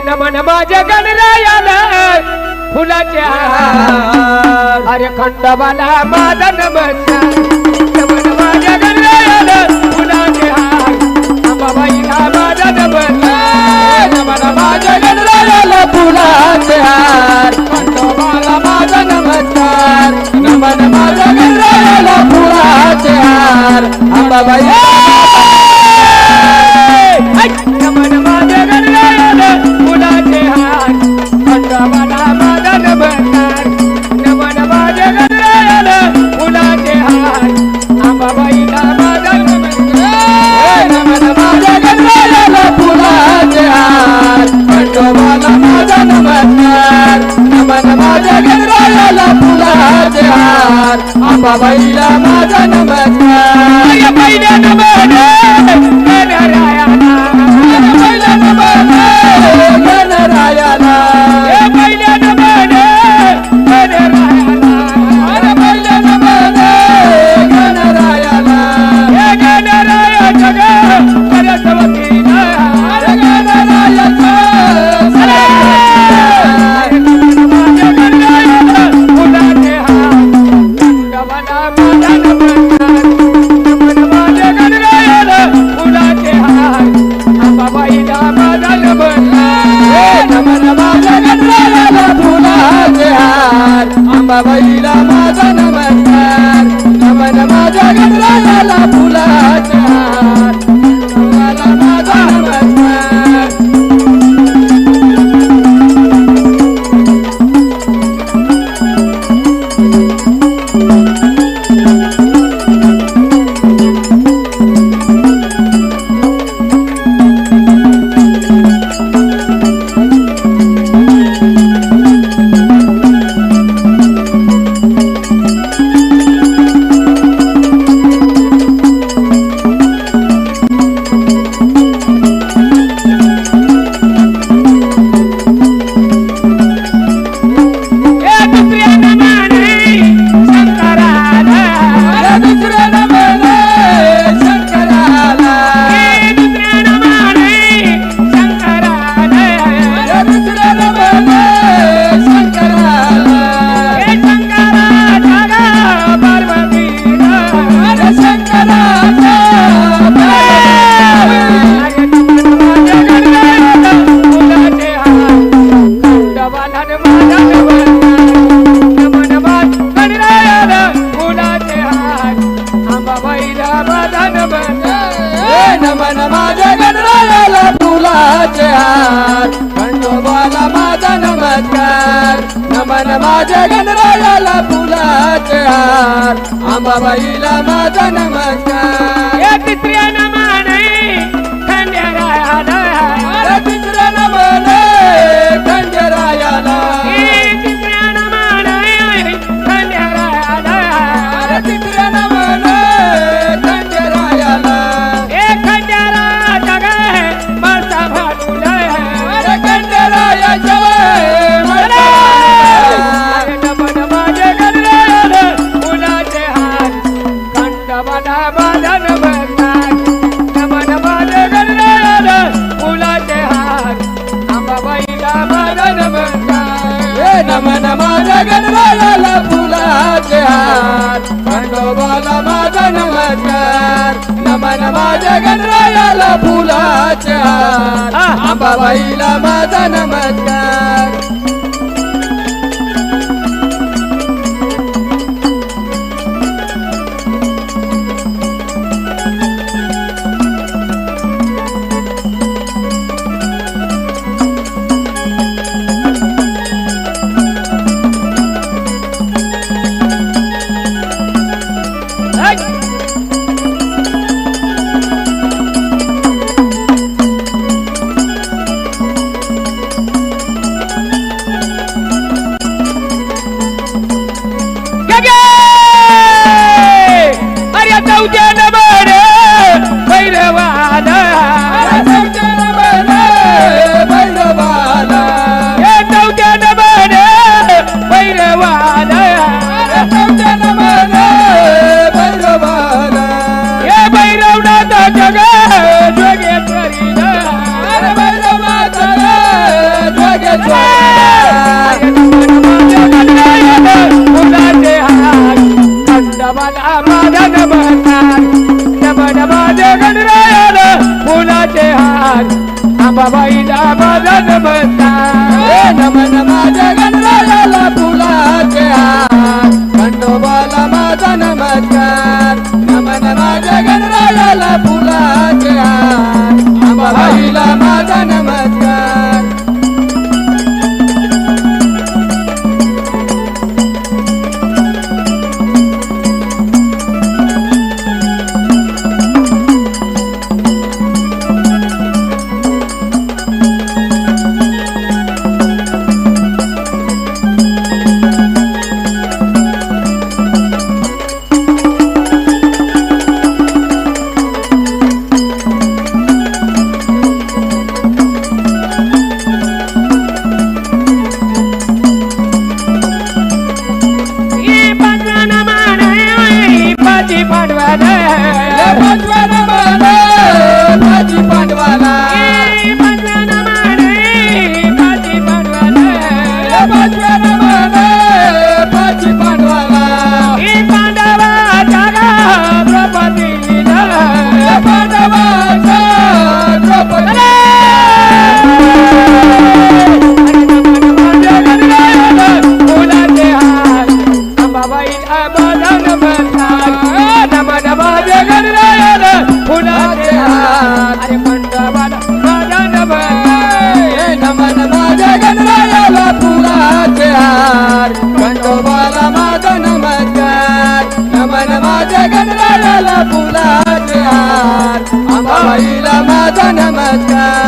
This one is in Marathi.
नमन माझ्या गणरायाला फुलाच्या अरे खंडवाला माझा नमन माझ्या माझा नमन नमन माझ्या गणरायाला माझा फुलाच्या बाबाईला माझा नमस्कार तिला माझा नमस्कार. नमन माझ्या गजराला फुलाच्या माझ्या गणरायाला फुलाचे हात खंडोबाला माझा नमस्कार. नमन माझ्या गणरायाला फुलाचे हात आंबाबाईला माझा नमस्कार. गणरायाला फुलाच्या आंबाबाईला माझा नमस्कार. out बाबाई दाबा नमस्कार. பாடுவானே? пока